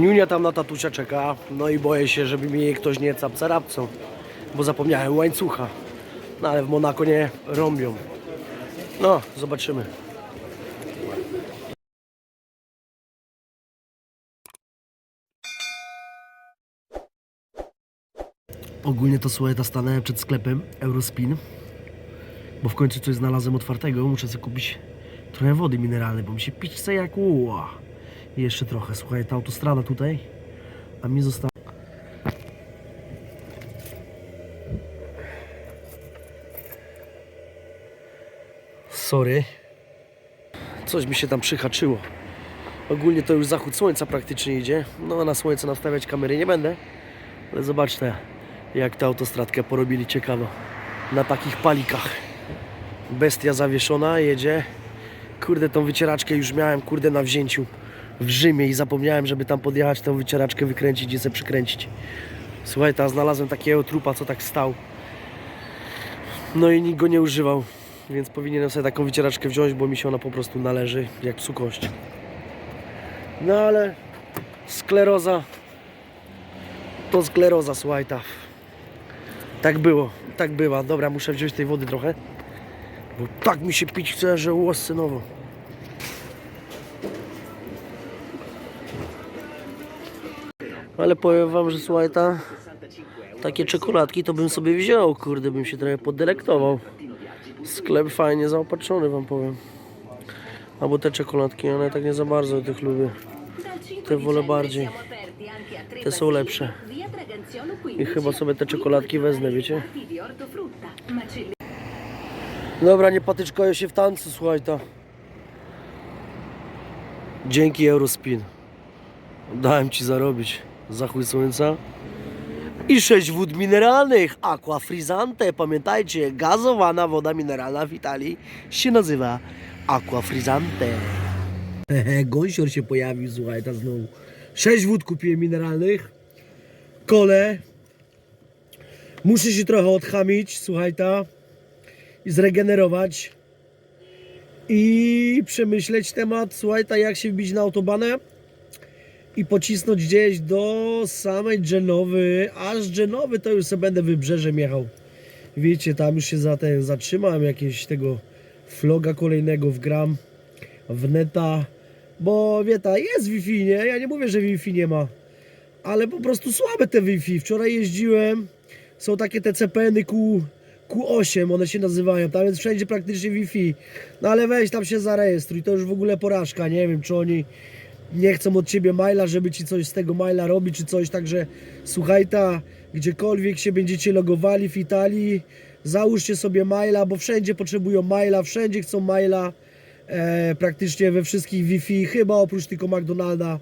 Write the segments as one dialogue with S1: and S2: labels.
S1: Niunia tam na tatusia czeka, no i boję się, żeby mi jej ktoś nie capcarapcą, bo zapomniałem łańcucha. No ale w Monako nie rąbią. No, zobaczymy. Ogólnie to słuchaj, ta stanąłem przed sklepem Eurospin, bo w końcu coś znalazłem otwartego. Muszę sobie kupić trochę wody mineralnej, bo mi się pić chce jak ła. I jeszcze trochę. Słuchaj, ta autostrada tutaj, a mi została. Sorry. Coś mi się tam przyhaczyło. Ogólnie to już zachód słońca praktycznie idzie. No na słońce nastawiać kamery nie będę. Ale zobaczcie, jak tę autostradkę porobili ciekawo. Na takich palikach. Bestia zawieszona, jedzie. Kurde, tą wycieraczkę już miałem, kurde, na wzięciu w Rzymie i zapomniałem, żeby tam podjechać, tą wycieraczkę wykręcić i sobie przykręcić. Słuchaj, teraz znalazłem takiego trupa, co tak stał. No i nikt go nie używał, więc powinienem sobie taką wycieraczkę wziąć, bo mi się ona po prostu należy, jak psu kość. No ale skleroza to skleroza, słuchaj, ta. Tak było, tak bywa. Dobra, muszę wziąć tej wody trochę. Bo tak mi się pić chce, że łoscynowo. Ale powiem wam, że słuchaj, ta, takie czekoladki to bym sobie wziął, kurde, bym się trochę podelektował. Sklep fajnie zaopatrzony, wam powiem. Albo te czekoladki, one tak nie za bardzo tych lubię.
S2: Te
S1: wolę bardziej. Te są lepsze. I chyba sobie te czekoladki wezmę, wiecie? Dobra, nie patyczkoję się w tańcu, słuchaj ta. Dzięki Eurospin. Dałem ci zarobić. Zachód słońca. I sześć wód mineralnych. Aqua Frizzante. Pamiętajcie, gazowana woda mineralna w Italii się nazywa Aqua Frizzante. Gąsior się pojawił, słuchaj, ta znowu. Sześć wód kupiłem mineralnych. Kole. Muszę się trochę odchamić, słuchaj ta. I zregenerować. I przemyśleć temat, słuchaj ta, jak się wbić na autobanę. I pocisnąć gdzieś do samej Genowy. Aż Genowy to już sobie będę wybrzeżem jechał. Wiecie, tam już się za ten zatrzymałem, jakiegoś tego vloga kolejnego wgram w neta, bo wie ta, jest Wi-Fi, nie? Ja nie mówię, że Wi-Fi nie ma, ale po prostu słabe te Wi-Fi. Wczoraj jeździłem, są takie te CPN-y Q, Q8, one się nazywają, tam jest wszędzie praktycznie Wi-Fi. No ale weź tam się zarejestruj, to już w ogóle porażka, nie wiem, czy oni nie chcą od ciebie maila, żeby ci coś z tego maila robić, czy coś, także słuchaj ta, gdziekolwiek się będziecie logowali w Italii, załóżcie sobie maila, bo wszędzie potrzebują maila, wszędzie chcą maila, e, praktycznie we wszystkich Wi-Fi, chyba oprócz tylko McDonalda.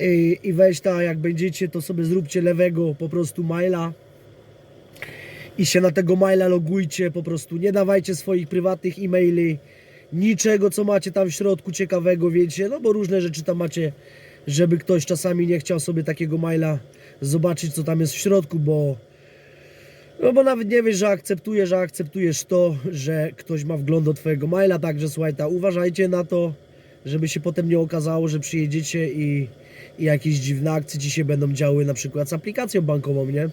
S1: I, i weź ta, jak będziecie, to sobie zróbcie lewego po prostu maila i się na tego maila logujcie, po prostu. Nie dawajcie swoich prywatnych e-maili, niczego co macie tam w środku ciekawego, wiecie, no bo różne rzeczy tam macie, żeby ktoś czasami nie chciał sobie takiego maila zobaczyć co tam jest w środku, bo no bo nawet nie wiesz, że akceptujesz, że akceptujesz to, że ktoś ma wgląd do twojego maila, także słuchaj, ta, uważajcie na to, żeby się potem nie okazało, że przyjedziecie i, i jakieś dziwne akcje ci się będą działy na przykład z aplikacją bankową, nie?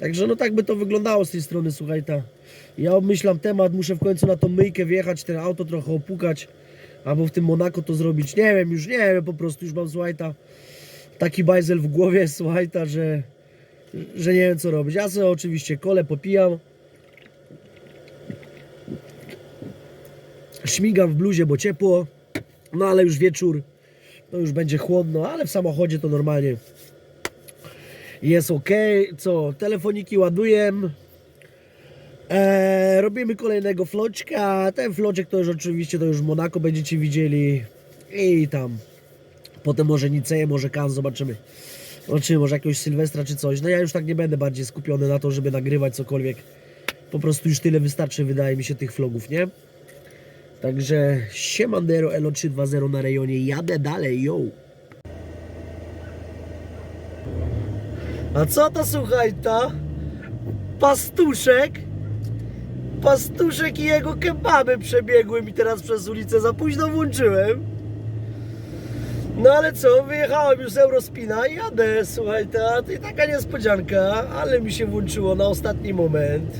S1: Także no tak by to wyglądało z tej strony, słuchaj ta. Ja obmyślam temat, muszę w końcu na tą myjkę wjechać, ten auto trochę opukać, albo w tym Monako to zrobić, nie wiem, już nie wiem, po prostu już mam, słuchaj ta, taki bajzel w głowie, słuchaj ta, że, że nie wiem co robić. Ja sobie oczywiście kole popijam, śmigam w bluzie, bo ciepło, no ale już wieczór, no już będzie chłodno, ale w samochodzie to normalnie jest ok. Co, telefoniki ładuję. Eee, robimy kolejnego floczka. Ten floczek to już oczywiście to już w Monako będziecie widzieli. I tam. Potem może Niceje, może Kan, zobaczymy. Zobaczymy, może jakiegoś Sylwestra czy coś. No ja już tak nie będę bardziej skupiony na to, żeby nagrywać cokolwiek. Po prostu już tyle wystarczy, wydaje mi się, tych vlogów, nie? Także Siemandero Elo 320 na rejonie. Jadę dalej, yo! A co to słuchaj ta? Pastuszek? Pastuszek i jego kebaby przebiegły mi teraz przez ulicę. Za późno włączyłem. No ale co, wyjechałem już z Eurospina i jadę, słuchaj, ta, to i taka niespodzianka, ale mi się włączyło na ostatni moment.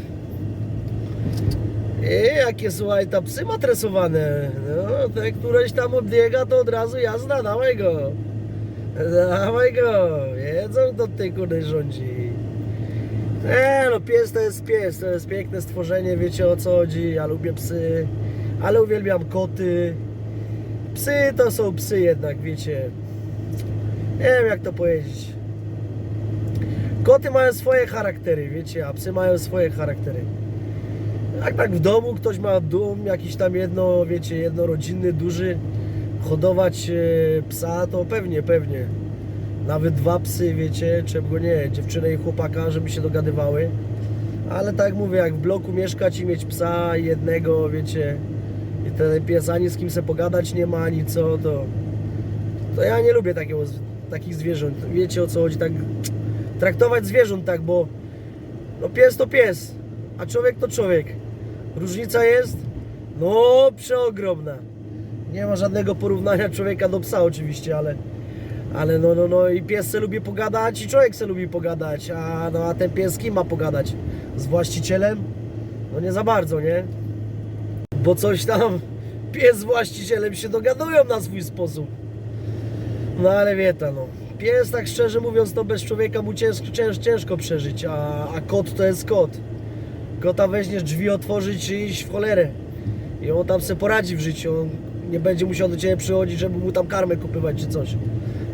S1: I jakie, słuchaj, ta psy matresowane, no, te któreś tam odbiega, to od razu jazda, dawaj go. Dawaj go, wiedzą, kto ty kurde rządzi. Nie no, pies to jest pies, to jest piękne stworzenie, wiecie o co chodzi, ja lubię psy, ale uwielbiam koty. Psy to są psy jednak, wiecie. Nie wiem jak to powiedzieć. Koty mają swoje charaktery, wiecie, a psy mają swoje charaktery. Jak tak w domu ktoś ma dom, jakiś tam jedno, wiecie, jednorodzinny, duży, hodować e, psa, to pewnie, pewnie. Nawet dwa psy, wiecie, czemu nie, dziewczynę i chłopaka, żeby się dogadywały. Ale tak jak mówię, jak w bloku mieszkać i mieć psa jednego, wiecie, i ten pies ani z kim se pogadać nie ma, ani co, to, to ja nie lubię takiego, takich zwierząt. Wiecie o co chodzi, tak traktować zwierząt tak, bo no pies to pies, a człowiek to człowiek. Różnica jest, no przeogromna. Nie ma żadnego porównania człowieka do psa oczywiście, ale ale no, no, no i pies se lubi pogadać i człowiek se lubi pogadać, a, no, a ten pies z kim ma pogadać? Z właścicielem? No nie za bardzo, nie? Bo coś tam pies z właścicielem się dogadują na swój sposób. No ale wie ta no. Pies tak szczerze mówiąc to bez człowieka mu ciężko, cięż, ciężko przeżyć, a, a kot to jest kot. Kota weźmiesz drzwi otworzyć i iść w cholerę. I on tam se poradzi w życiu. On nie będzie musiał do Ciebie przychodzić, żeby mu tam karmę kupywać czy coś.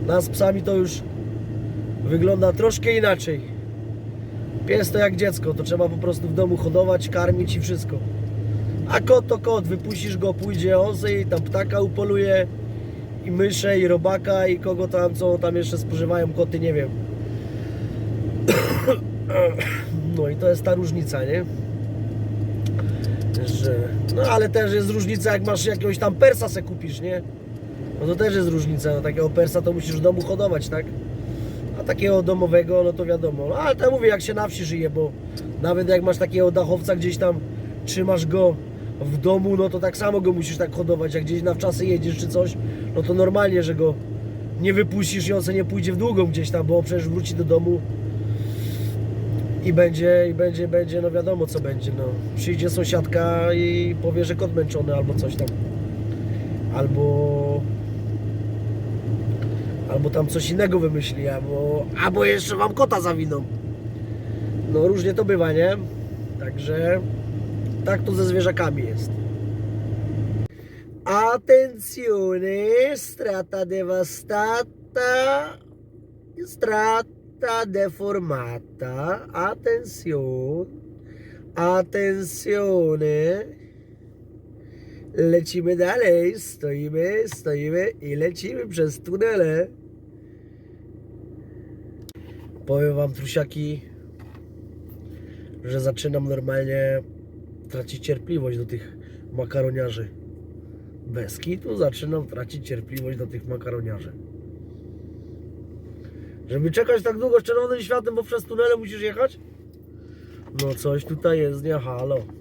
S1: Nas z psami to już wygląda troszkę inaczej. Pies to jak dziecko, to trzeba po prostu w domu hodować, karmić i wszystko. A kot to kot, wypuścisz go, pójdzie on i tam ptaka upoluje i myszę i robaka i kogo tam, co tam jeszcze spożywają koty, nie wiem. No i to jest ta różnica, nie? Że, no ale też jest różnica, jak masz jakiegoś tam persa se kupisz, nie? No to też jest różnica, no takiego persa to musisz w domu hodować, tak? A takiego domowego, no to wiadomo. No, ale to mówię, jak się na wsi żyje, bo nawet jak masz takiego dachowca gdzieś tam, trzymasz go w domu, no to tak samo go musisz tak hodować, jak gdzieś na wczasy jedziesz czy coś, no to normalnie, że go nie wypuścisz i on se nie pójdzie w długą gdzieś tam, bo przecież wróci do domu i będzie, i będzie, będzie, no wiadomo co będzie, no. Przyjdzie sąsiadka i powie, że kot męczony albo coś tam. Albo albo tam coś innego wymyśli, albo, albo jeszcze wam kota zawiną. No różnie to bywa, nie? Także tak to ze zwierzakami jest. Attenzione, strata devastata, strata deformata, attenzione, attenzione. Lecimy dalej, stoimy, stoimy i lecimy przez tunele. Powiem wam, trusiaki, że zaczynam normalnie tracić cierpliwość do tych makaroniarzy. Bez kitu zaczynam tracić cierpliwość do tych makaroniarzy. Żeby czekać tak długo z czerwonym światem, bo przez tunele musisz jechać? No coś tutaj jest, nie halo.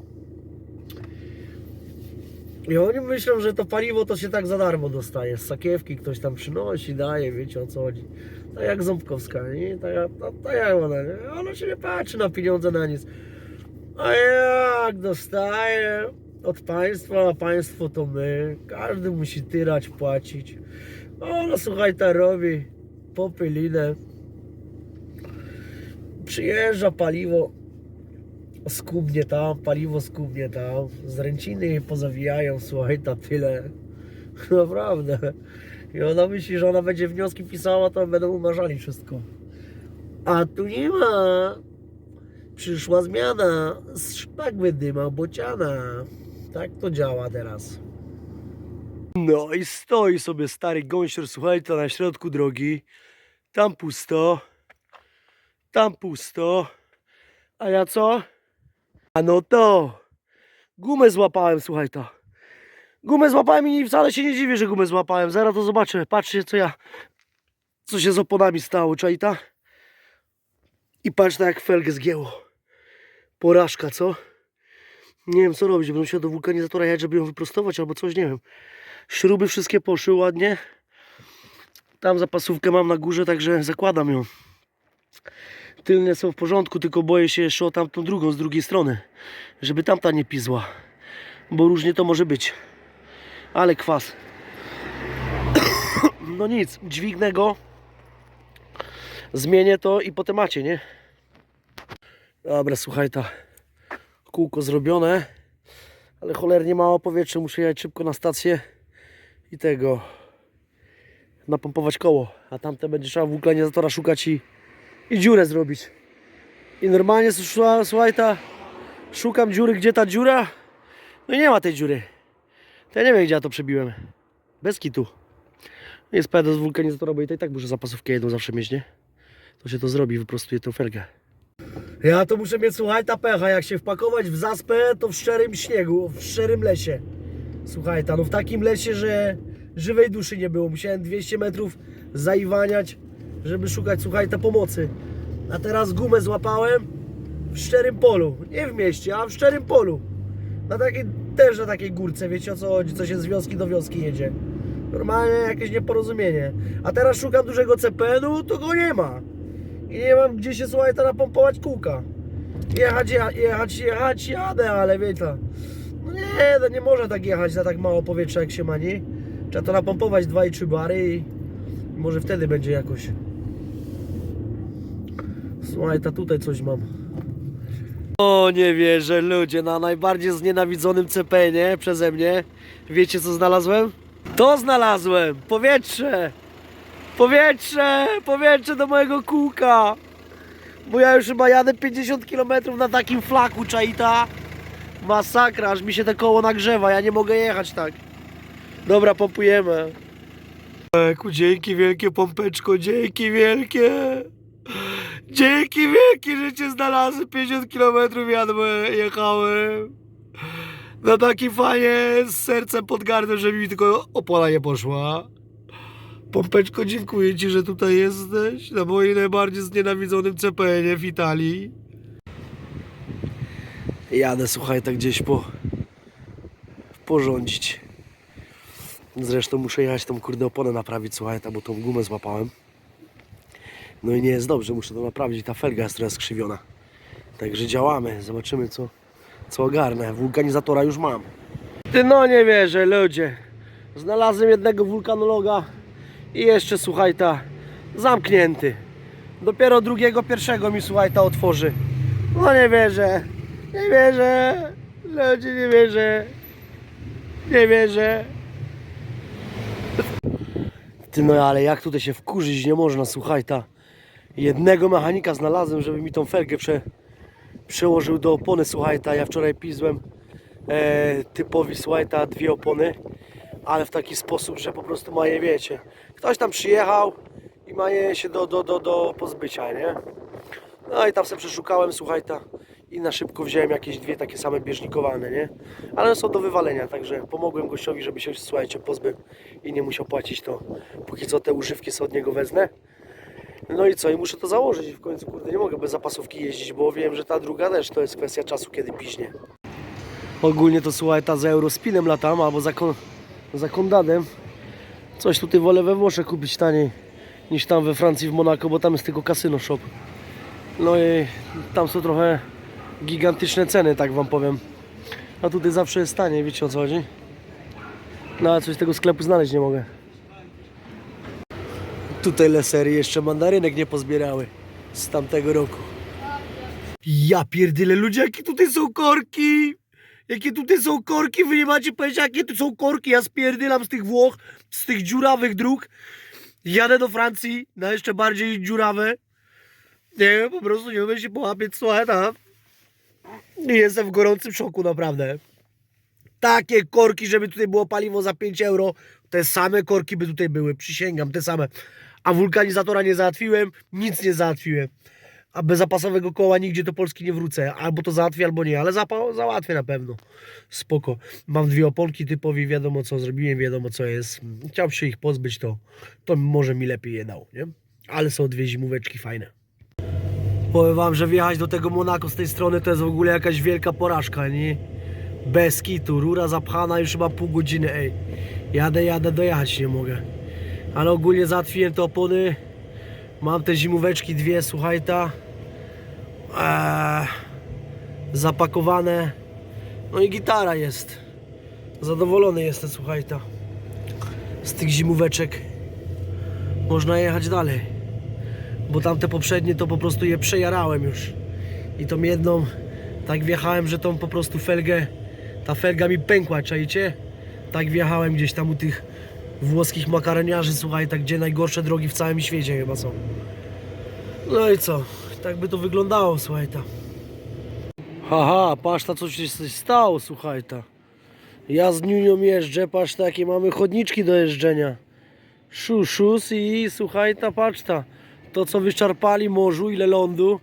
S1: I oni myślą, że to paliwo to się tak za darmo dostaje. Z sakiewki ktoś tam przynosi, daje, wiecie o co chodzi. Tak jak Ząbkowska, nie? Tak, tak, tak jak ona, nie? Ona się nie patrzy na pieniądze, na nic. A jak dostaje od państwa, a państwo to my. Każdy musi tyrać, płacić. Ona, słuchaj, ta robi popylinę. Przyjeżdża paliwo, skubnie tam, paliwo skubnie tam, z ręciny pozawijają, słuchaj, ta tyle. Naprawdę. I ona myśli, że ona będzie wnioski pisała, to będą umarzali wszystko. A tu nie ma. Przyszła zmiana. Z szpagły dyma bociana. Tak to działa teraz. No i stoi sobie stary gąsior, słuchajcie, na środku drogi. Tam pusto. Tam pusto. A ja co? A no to gumę złapałem, słuchaj to. Gumę złapałem i wcale się nie dziwię, że gumę złapałem. Zaraz to zobaczę. Patrzcie, co ja. Co się z oponami stało, czajta? I patrz tak jak felgę zgięło. Porażka, co? Nie wiem co robić. Będę musiał do wulkanizatora jechać, żeby ją wyprostować albo coś, nie wiem. Śruby wszystkie poszły ładnie. Tam zapasówkę mam na górze, także zakładam ją. Tylne są w porządku, tylko boję się jeszcze o tamtą drugą, z drugiej strony. Żeby tamta nie pizła. Bo różnie to może być. Ale kwas. No nic, dźwignę go. Zmienię to i po temacie, nie? Dobra, słuchaj, ta kółko zrobione. Ale cholernie mało powietrza, muszę jechać szybko na stację i tego napompować koło, a tamte będzie trzeba wulkanizatora szukać i, i dziurę zrobić. I normalnie słucha- słuchaj ta szukam dziury, gdzie ta dziura? No i nie ma tej dziury. To ja nie wiem gdzie ja to przebiłem. Bez kitu. Jest pedo z wulkanizatora, bo i tak muszę zapasówkę jedną zawsze mieć, nie? To się to zrobi, wyprostuję tą felgę. Ja to muszę mieć, słuchaj, ta pecha, jak się wpakować w zaspę, to w szczerym śniegu, w szczerym lesie. Słuchaj, ta, no w takim lesie, że żywej duszy nie było. Musiałem 200 metrów zaiwaniać, żeby szukać, słuchaj, te pomocy. A teraz gumę złapałem w szczerym polu. Nie w mieście, a w szczerym polu. Na takiej, też na takiej górce, wiecie o co chodzi, co się z wioski do wioski jedzie. Normalnie jakieś nieporozumienie. A teraz szukam dużego CPN-u, to go nie ma. I nie mam gdzie się, słuchaj, ta napompować kółka. Jechać, jecha- jechać, jechać, jadę, ale wiecie, no nie, no nie może tak jechać za tak mało powietrza jak się ma, nie? Trzeba to napompować 2,3 bary i może wtedy będzie jakoś. Słuchaj, ta tutaj coś mam. O, nie wierzę, ludzie, na najbardziej znienawidzonym CP-nie przeze mnie. Wiecie co znalazłem? To znalazłem! Powietrze! Powietrze! Powietrze do mojego kółka! Bo ja już chyba jadę 50 km na takim flaku, czaita. Masakra, aż mi się to koło nagrzewa, ja nie mogę jechać tak. Dobra, pompujemy. Eku, dzięki wielkie, pompeczko, dzięki wielkie. Dzięki wielkie, że cię znalazłem. 50 km jadłem, jechałem. Na taki fajnie z sercem pod gardłem, żeby mi tylko opona nie poszła. Pompeczko, dziękuję ci, że tutaj jesteś. Na moim najbardziej znienawidzonym CPN-ie w Italii. Jadę, słuchaj, tak gdzieś po... porządzić. Zresztą muszę jechać tą kurde oponę naprawić, słuchaj, tam, bo tą gumę złapałem. No i nie jest dobrze, muszę to naprawić. Ta felga jest trochę skrzywiona. Także działamy, zobaczymy co, co ogarnę. Wulkanizatora już mam. Ty no nie wierzę, ludzie. Znalazłem jednego wulkanologa i jeszcze, słuchaj, ta zamknięty. Dopiero drugiego, pierwszego mi, słuchaj, ta otworzy. No nie wierzę. Nie wierzę. Ludzie, nie wierzę. Nie wierzę. Ty no ale jak tutaj się wkurzyć nie można, słuchaj, ta jednego mechanika znalazłem, żeby mi tą felgę prze, przełożył do opony, słuchaj, ta ja wczoraj pizłem e, typowi, słuchaj, ta dwie opony, ale w taki sposób, że po prostu ma je, wiecie, ktoś tam przyjechał i ma je się do, do, do, do pozbycia, nie? No i tam sobie przeszukałem, słuchaj, ta i na szybko wziąłem jakieś dwie takie same bieżnikowane, nie? Ale są do wywalenia, także pomogłem gościowi, żeby się, słuchajcie, pozbył i nie musiał płacić to. Póki co te używki sobie od niego wezmę. No i co, i muszę to założyć w końcu, kurde, nie mogę bez zapasówki jeździć, bo wiem, że ta druga też to jest kwestia czasu, kiedy piźnie. Ogólnie to słuchaj, ta za Eurospinem latam, albo za, kon, za Kondadem. Coś tutaj wolę we Włoszech kupić taniej niż tam we Francji, w Monako, bo tam jest tylko kasyno shop. No i tam są trochę gigantyczne ceny, tak wam powiem. A tutaj zawsze jest taniej, wiecie o co chodzi? No ale coś z tego sklepu znaleźć nie mogę. Tutaj lesery jeszcze mandarynek nie pozbierały z tamtego roku. Ja pierdyle ludzie, jakie tutaj są korki! Jakie tutaj są korki, wy nie macie pojęcia, jakie tu są korki. Ja spierdylam z tych Włoch, z tych dziurawych dróg. Jadę do Francji, na jeszcze bardziej dziurawe. Nie po prostu nie umiem się połapieć, słuchaj, tam. Jestem w gorącym szoku, naprawdę. Takie korki, żeby tutaj było paliwo za 5 euro, te same korki by tutaj były, przysięgam, te same. A wulkanizatora nie załatwiłem, nic nie załatwiłem. A bez zapasowego koła nigdzie do Polski nie wrócę. Albo to załatwię, albo nie, ale zapa- załatwię na pewno. Spoko. Mam dwie oponki typowi, wiadomo co zrobiłem, wiadomo co jest. Chciałbym się ich pozbyć, to, to może mi lepiej je dał, nie? Ale są dwie zimóweczki fajne. Powiem wam, że wjechać do tego Monako z tej strony to jest w ogóle jakaś wielka porażka, nie? Bez kitu, rura zapchana już chyba pół godziny, ej. Jadę, jadę, dojechać nie mogę. Ale ogólnie załatwiłem te opony. Mam te zimóweczki dwie, słuchaj ta. Eee, zapakowane. No i gitara jest. Zadowolony jestem, słuchaj ta. Z tych zimóweczek. Można jechać dalej. Bo tamte poprzednie to po prostu je przejarałem już. I tą jedną tak wjechałem, że tą po prostu felgę, ta felga mi pękła, czajcie? Tak wjechałem gdzieś tam u tych włoskich makaroniarzy, słuchaj, tak gdzie najgorsze drogi w całym świecie chyba są. No i co? Tak by to wyglądało, słuchaj ta. Haha, patrz ta coś się stało, słuchaj ta. Ja z Niunią jeżdżę, patrz takie mamy chodniczki do jeżdżenia. Szus, szus i słuchaj ta, patrz ta. To co wyczarpali morzu, ile lądu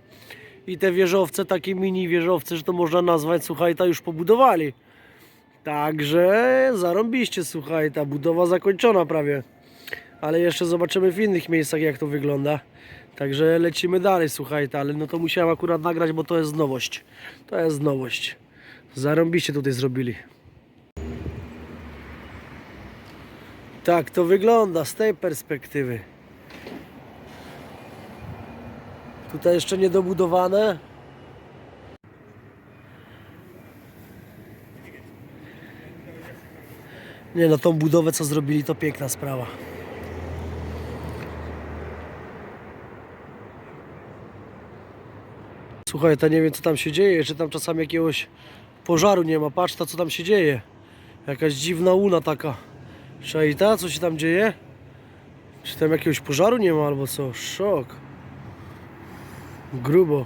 S1: i te wieżowce, takie mini wieżowce, że to można nazwać, słuchaj ta już pobudowali. Także zarąbiście, słuchaj, ta budowa zakończona prawie. Ale jeszcze zobaczymy w innych miejscach jak to wygląda. Także lecimy dalej, słuchajcie, ale no to musiałem akurat nagrać, bo to jest nowość. To jest nowość. Zarąbiście tutaj zrobili. Tak to wygląda z tej perspektywy. Tutaj jeszcze niedobudowane. Nie no, tą budowę co zrobili to piękna sprawa. Słuchaj, to nie wiem co tam się dzieje, czy tam czasami jakiegoś pożaru nie ma. Patrz to co tam się dzieje. Jakaś dziwna łuna taka. Czaj ta, co się tam dzieje? Czy tam jakiegoś pożaru nie ma albo co? Szok. Grubo.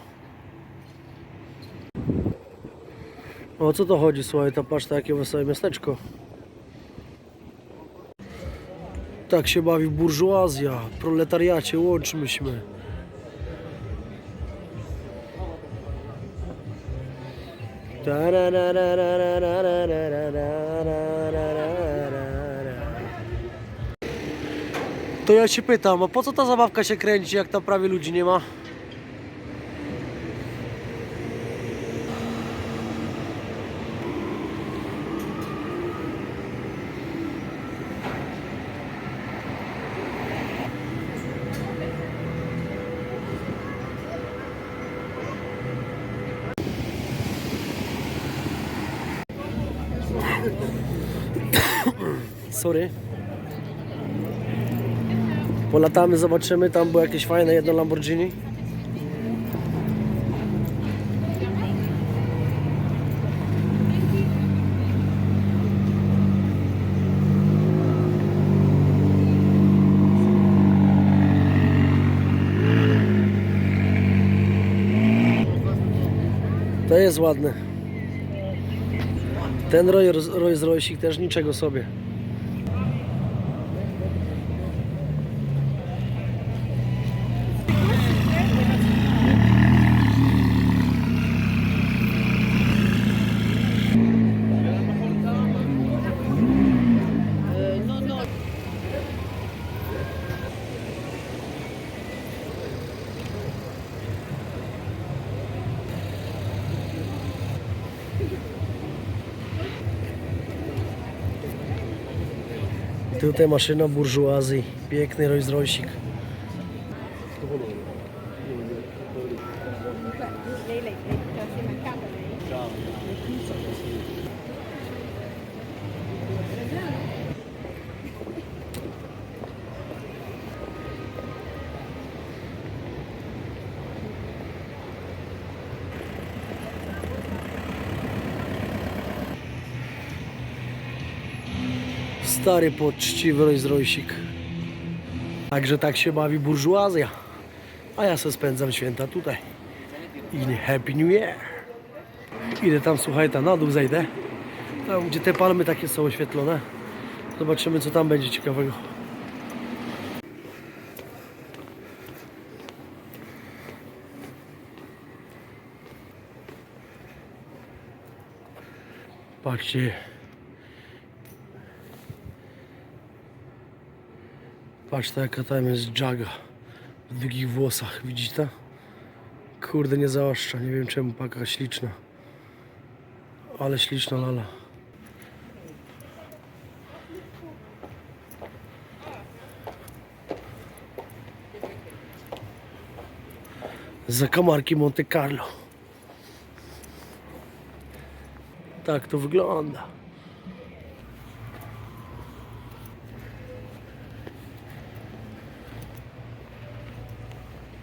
S1: O co to chodzi, słuchaj, ta patrz, to jakie wesołe miasteczko. Tak się bawi burżuazja, proletariacie, łączmy się. To ja się pytam, a po co ta zabawka się kręci, jak tam prawie ludzi nie ma? Sorry. Polatamy, zobaczymy. Tam było jakieś fajne jedno Lamborghini. To jest ładne. Ten Rolls Royce też niczego sobie. Tutaj maszyna burżuazji. Piękny Rolls Royce'ik. Stary, poczciwy Rolls Royce'ik. Także tak się bawi burżuazja. A ja se spędzam święta tutaj. I Happy New Year. Idę tam, słuchaj, tam na dół zejdę. Tam, gdzie te palmy takie są oświetlone. Zobaczymy, co tam będzie ciekawego. Patrzcie. Patrzcie jaka tam jest Jaga w długich włosach, widzicie? Kurde, nie załaszcza, nie wiem czemu, taka śliczna. Ale śliczna lala. Zakamarki Monte Carlo. Tak to wygląda.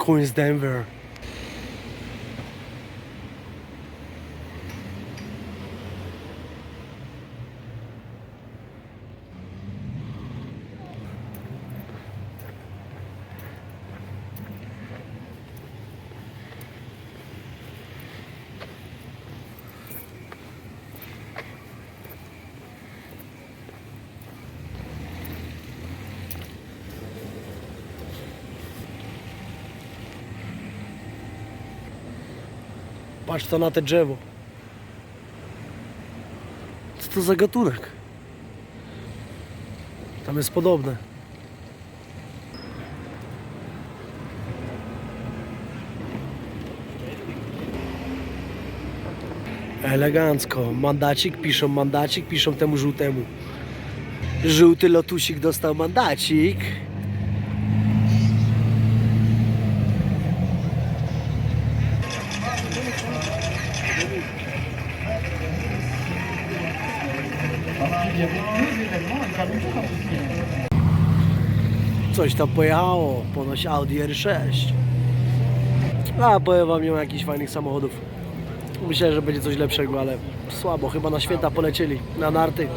S1: Queen's Denver. Patrz to na te drzewo. Co to za gatunek? Tam jest podobne. Elegancko. Mandacik, piszą mandacik, piszą temu żółtemu. Żółty lotusik dostał mandacik. Coś tam pojechało, ponoć Audi R6. A powiem wam, nie ma jakichś fajnych samochodów. Myślę, że będzie coś lepszego, ale słabo. Chyba na święta polecieli, na narty.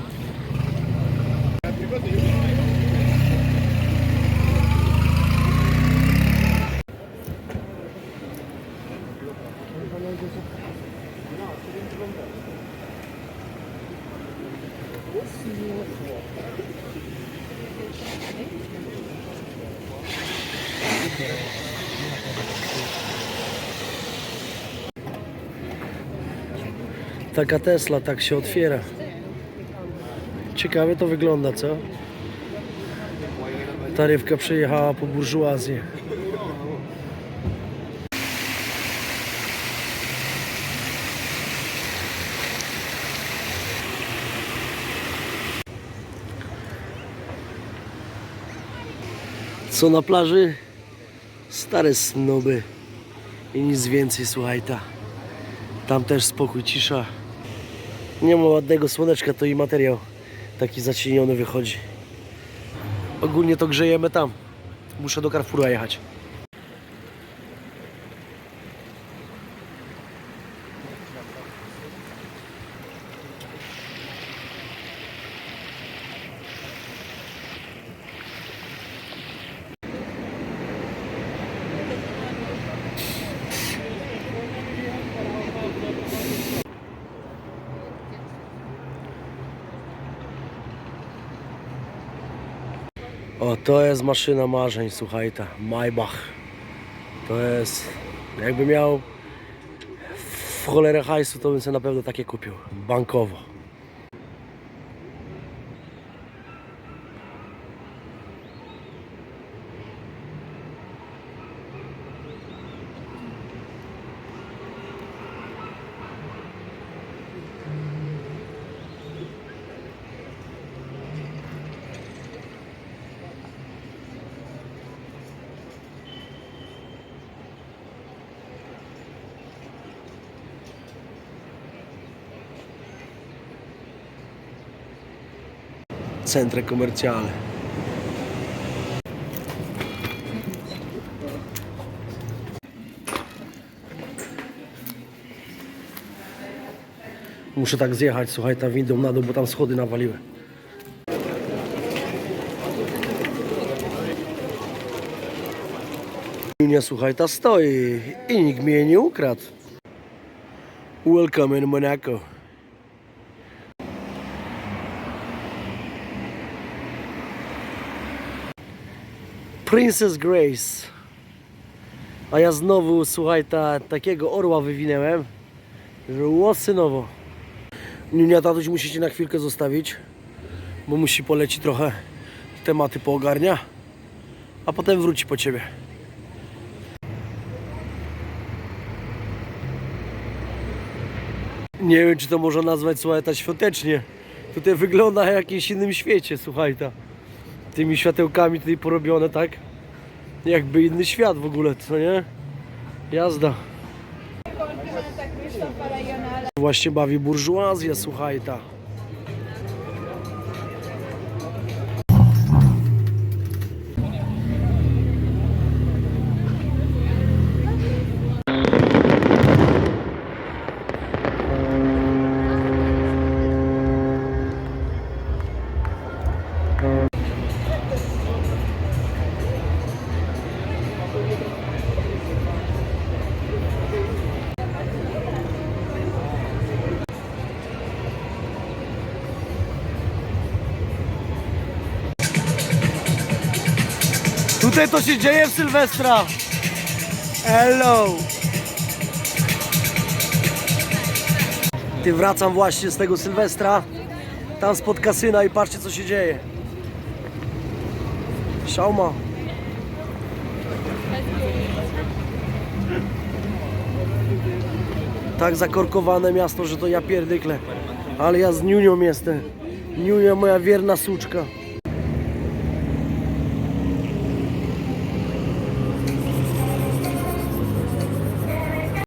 S1: Taka Tesla tak się otwiera. Ciekawe to wygląda, co? Tarywka przejechała po burżuazję. Co na plaży? Stare snoby i nic więcej, słuchaj ta. Tam też spokój, cisza. Nie ma ładnego słoneczka, to i materiał taki zacieniony wychodzi. Ogólnie to grzejemy tam. Muszę do Carrefoura jechać. O, to jest maszyna marzeń, słuchaj ta, Maybach. To jest, jakby miał w cholerę hajsu, to bym sobie na pewno takie kupił, bankowo. Centre komercjale. Muszę tak zjechać, słuchaj, ta windą na dół, bo tam schody nawaliły. Nie słuchaj, ta stoi i nikt mnie nie ukradł. Welcome in Monaco. Princess Grace. A ja znowu, słuchaj, ta, takiego orła wywinęłem, że łosynowo. Niunia, tatuś musicie na chwilkę zostawić, bo musi polecić trochę tematy poogarnia, a potem wróci po ciebie. Nie wiem, czy to można nazwać, słuchaj, ta świątecznie. Tutaj wygląda jak w jakimś innym świecie, słuchaj, ta tymi światełkami tutaj porobione, tak? Jakby inny świat w ogóle, co nie? Jazda. Właśnie bawi burżuazja, słuchaj ta. Tutaj to się dzieje w Sylwestra. Hello. Ty wracam właśnie z tego Sylwestra. Tam spod kasyna i patrzcie co się dzieje. Szauma. Tak zakorkowane miasto, że to ja pierdykle. Ale ja z Niunią jestem. Niunia moja wierna suczka.